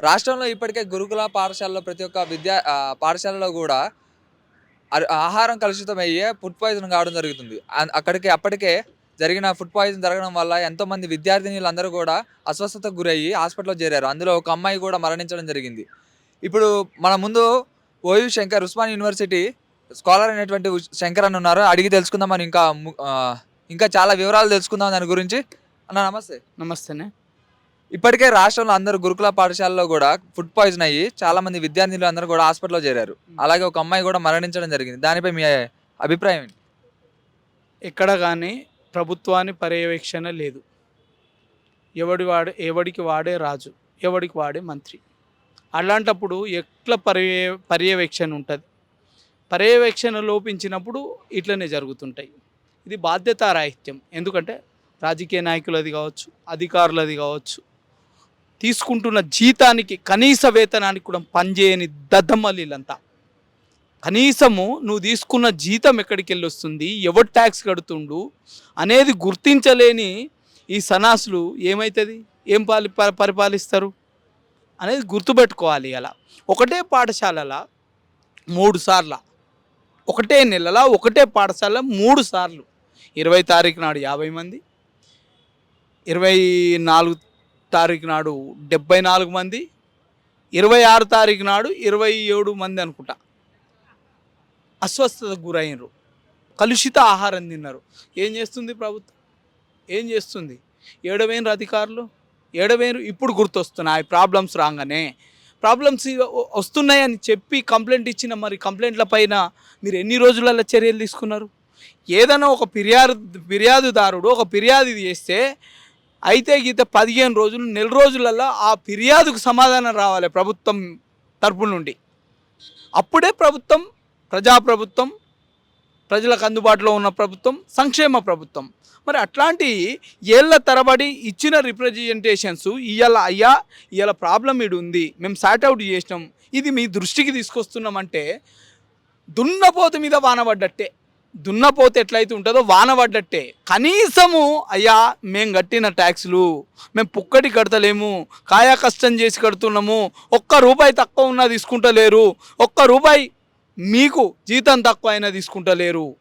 రాష్ట్రంలో ఇప్పటికే గురుకుల పాఠశాలలో ప్రతి ఒక్క విద్యా పాఠశాలలో కూడా ఆహారం కలుషితం అయ్యే ఫుడ్ పాయిజన్ కావడం జరుగుతుంది. అక్కడికి అప్పటికే జరిగిన ఫుడ్ పాయిజన్ జరగడం వల్ల ఎంతోమంది విద్యార్థినీలందరూ విద్యార్థినులు అందరూ కూడా అస్వస్థతకు గురయ్యి హాస్పిటల్లో చేరారు. అందులో ఒక అమ్మాయి కూడా మరణించడం జరిగింది. ఇప్పుడు మన ముందు OU Shankar Osman university scholar అయినటువంటి శంకర్ అని ఉన్నారు. అడిగి తెలుసుకుందాం మనం ఇంకా ము- ఇంకా చాలా వివరాలు తెలుసుకుందాం దాని గురించి. అన్న నమస్తే. నమస్తేనే. ఇప్పటికే రాష్ట్రంలో అందరూ గురుకుల పాఠశాలలో కూడా ఫుడ్ పాయిజన్ అయ్యి చాలా మంది విద్యార్థులు అందరూ కూడా హాస్పిటల్లో చేరారు. అలాగే ఒక అమ్మాయి కూడా మరణించడం జరిగింది. దానిపై మీ అభిప్రాయం ఏంటి? ఎక్కడ కానీ ప్రభుత్వాన్ని పర్యవేక్షణ లేదు. ఎవడి వాడే ఎవడికి వాడే రాజు ఎవడికి వాడే మంత్రి. అలాంటప్పుడు ఎట్లా పర్య పర్యవేక్షణ ఉంటుంది? పర్యవేక్షణ లోపించినప్పుడు ఇట్లనే జరుగుతుంటాయి. ఇది బాధ్యతారాహిత్యం. ఎందుకంటే రాజకీయ నాయకులది కావచ్చు అధికారులది కావచ్చు తీసుకుంటున్న జీతానికి కనీస వేతనానికి కూడా పనిచేయని దద్దమ్మలీలంతా కనీసము నువ్వు తీసుకున్న జీతం ఎక్కడికి వెళ్ళి వస్తుంది? ఎవరు ట్యాక్స్ కడుతుండు? అనేది గుర్తించలేని ఈ సనాసులు ఏమవుతుంది ఏం పాలి పరిపాలిస్తారు? అనేది గుర్తుపెట్టుకోవాలి అలా ఒకటే పాఠశాలల మూడు సార్ల. ఒకటే నెలల ఒకటే పాఠశాల మూడు సార్లు. ఇరవై తారీఖు నాడు యాభై మంది. ఇరవై నాలుగు తారీఖు నాడు డెబ్బై నాలుగు మంది ఇరవై ఆరు తారీఖు నాడు ఇరవై ఏడు మంది అనుకుంటా. అస్వస్థతకు గురైనరు. కలుషిత ఆహారం తిన్నారు. ఏం చేస్తుంది ప్రభుత్వం? ఏం చేస్తుంది? ఏడవేరు అధికారులు? ఏడవేరు ఇప్పుడు గుర్తొస్తున్నాయి. ప్రాబ్లమ్స్ రాగానే. ప్రాబ్లమ్స్ వస్తున్నాయని చెప్పి కంప్లైంట్ ఇచ్చిన మరి కంప్లైంట్ల పైన మీరు ఎన్ని రోజులలో చర్యలు తీసుకున్నారు? ఏదైనా ఒక ఫిర్యాదు ఫిర్యాదుదారుడు ఒక ఫిర్యాదు చేస్తే అయితే గీత పదిహేను రోజులు నెల రోజులలో ఆ ఫిర్యాదుకు సమాధానం రావాలి ప్రభుత్వం తరపు నుండి. అప్పుడే ప్రభుత్వం ప్రజాప్రభుత్వం ప్రజలకు అందుబాటులో ఉన్న ప్రభుత్వం సంక్షేమ ప్రభుత్వం. మరి అట్లాంటి ఏళ్ళ తరబడి ఇచ్చిన రిప్రజెంటేషన్స్ ఇవాళ అయ్యా ఇవాళ ప్రాబ్లం ఇడు ఉంది మేము సార్ట్అవుట్ చేసినాం ఇది మీ దృష్టికి తీసుకొస్తున్నామంటే దున్నపోతు మీద వానబడ్డట్టే దున్నపోతే ఎట్లయితే ఉంటుందో వానబడ్డట్టే కనీసము అయ్యా మేము కట్టిన ట్యాక్స్లు మేము పుక్కటి కడతలేము కాయా కష్టం చేసి కడుతున్నాము ఒక్క రూపాయి తక్కువ ఉన్నా తీసుకుంటలేరు ఒక్క రూపాయి మీకు జీతం తక్కువ అయినా తీసుకుంటలేరు.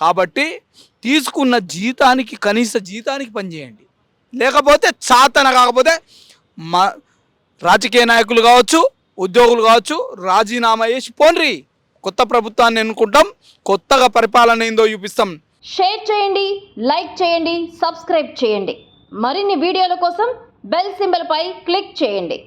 కాబట్టి తీసుకున్న జీతానికి కనీస జీతానికి పనిచేయండి లేకపోతే చాతన కాకపోతే మా రాజకీయ నాయకులు కావచ్చు ఉద్యోగులు కావచ్చు రాజీనామా చేసి పోన్రి కొత్త ప్రభుత్వాన్ని ఎన్నుకుంటాం కొత్తగా పరిపాలన ఏందో చూపిస్తాం. షేర్ చేయండి లైక్ చేయండి సబ్స్క్రైబ్ చేయండి. మరిన్ని వీడియోల కోసం బెల్ సింబల్పై క్లిక్ చేయండి.